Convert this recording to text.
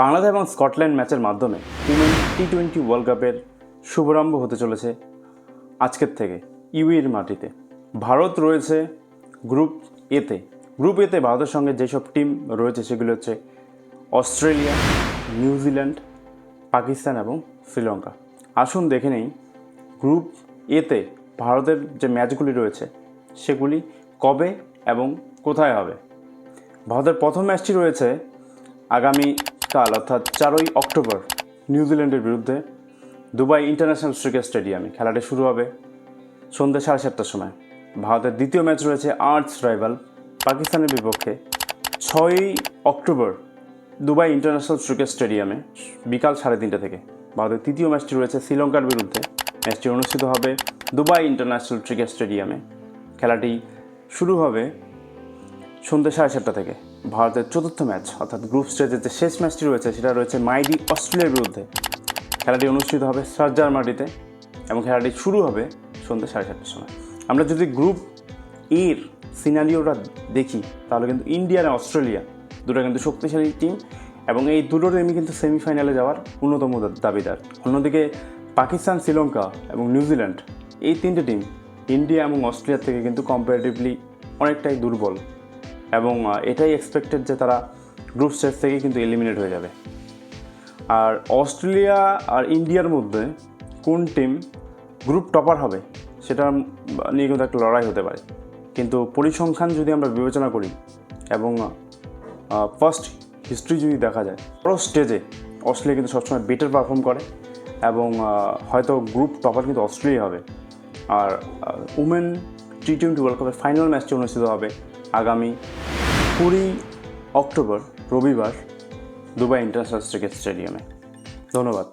বাংলাদেশ এবং স্কটল্যান্ড ম্যাচের মাধ্যমে উমেন টি টোয়েন্টি ওয়ার্ল্ড কাপের শুভারম্ভ হতে চলেছে আজকের থেকে ইউএর মাটিতে। ভারত রয়েছে গ্রুপ এতে। গ্রুপ এতে ভারতের সঙ্গে যেসব টিম রয়েছে সেগুলো হচ্ছে অস্ট্রেলিয়া নিউজিল্যান্ড পাকিস্তান এবং শ্রীলঙ্কা। আসুন দেখে নেই গ্রুপ এতে ভারতের যে ম্যাচগুলি রয়েছে সেগুলি কবে এবং কোথায় হবে। ভারতের প্রথম ম্যাচটি রয়েছে আগামী কাল অর্থাৎ চারই অক্টোবর, নিউজিল্যান্ডের বিরুদ্ধে দুবাই ইন্টারন্যাশনাল ক্রিকেট স্টেডিয়ামে খেলাটি শুরু হবে সন্ধ্যে সাড়ে সাতটার সময়। ভারতের দ্বিতীয় ম্যাচ রয়েছে আর্টস রাইভাল, পাকিস্তানের বিপক্ষে। ছয়ই অক্টোবর, দুবাই ইন্টারন্যাশনাল ক্রিকেট স্টেডিয়ামে, বিকাল সাড়ে তিনটা থেকে। ভারতের তৃতীয় ম্যাচটি রয়েছে শ্রীলঙ্কার বিরুদ্ধে। ম্যাচটি অনুষ্ঠিত হবে দুবাই ইন্টারন্যাশনাল ক্রিকেট স্টেডিয়ামে। খেলাটি শুরু হবে সন্ধ্যে সাড়ে সাতটা থেকে। ভারতের চতুর্থ ম্যাচ, অর্থাৎ গ্রুপ স্টেজের যে শেষ ম্যাচটি রয়েছে, সেটা রয়েছে মাইডি অস্ট্রেলিয়ার বিরুদ্ধে। খেলাটি অনুষ্ঠিত হবে সার্জার মাটিতে এবং খেলাটি শুরু হবে সন্ধ্যে সাড়ে সাতটার সময়। আমরা যদি গ্রুপ এর সিনারিওটা দেখি, তাহলে কিন্তু ইন্ডিয়া আর অস্ট্রেলিয়া দুটো কিন্তু শক্তিশালী টিম এবং এই দুটো টিমই কিন্তু সেমিফাইনালে যাওয়ার অন্যতম দাবিদার। অন্যদিকে পাকিস্তান, শ্রীলঙ্কা এবং নিউজিল্যান্ড এই তিনটে টিম ইন্ডিয়া এবং অস্ট্রেলিয়ার থেকে কিন্তু কম্পারেটিভলি অনেকটাই দুর্বল। এবং এটাই এক্সপেক্টেড যে তারা গ্রুপ স্টেজ থেকে কিন্তু এলিমিনেট হয়ে যাবে। আর অস্ট্রেলিয়া আর ইন্ডিয়ার মধ্যে কোন টিম গ্রুপ টপার হবে, সেটা নিয়ে কিন্তু একটা লড়াই হতে পারে। কিন্তু পরিসংখ্যান যদি আমরা বিবেচনা করি এবং ফার্স্ট হিস্ট্রি যদি দেখা যায়, বড় স্টেজে অস্ট্রেলিয়া কিন্তু সবসময় বেটার পারফর্ম করে এবং হয়তো গ্রুপ টপার কিন্তু অস্ট্রেলিয়া হবে। আর উমেন টি টোয়েন্টি ওয়ার্ল্ড কাপের ফাইনাল ম্যাচটি অনুষ্ঠিত হবে আগামী কুড়ি অক্টোবর রবিবার দুবাই ইন্টারন্যাশনাল ক্রিকেট স্টেডিয়ামে। ধন্যবাদ।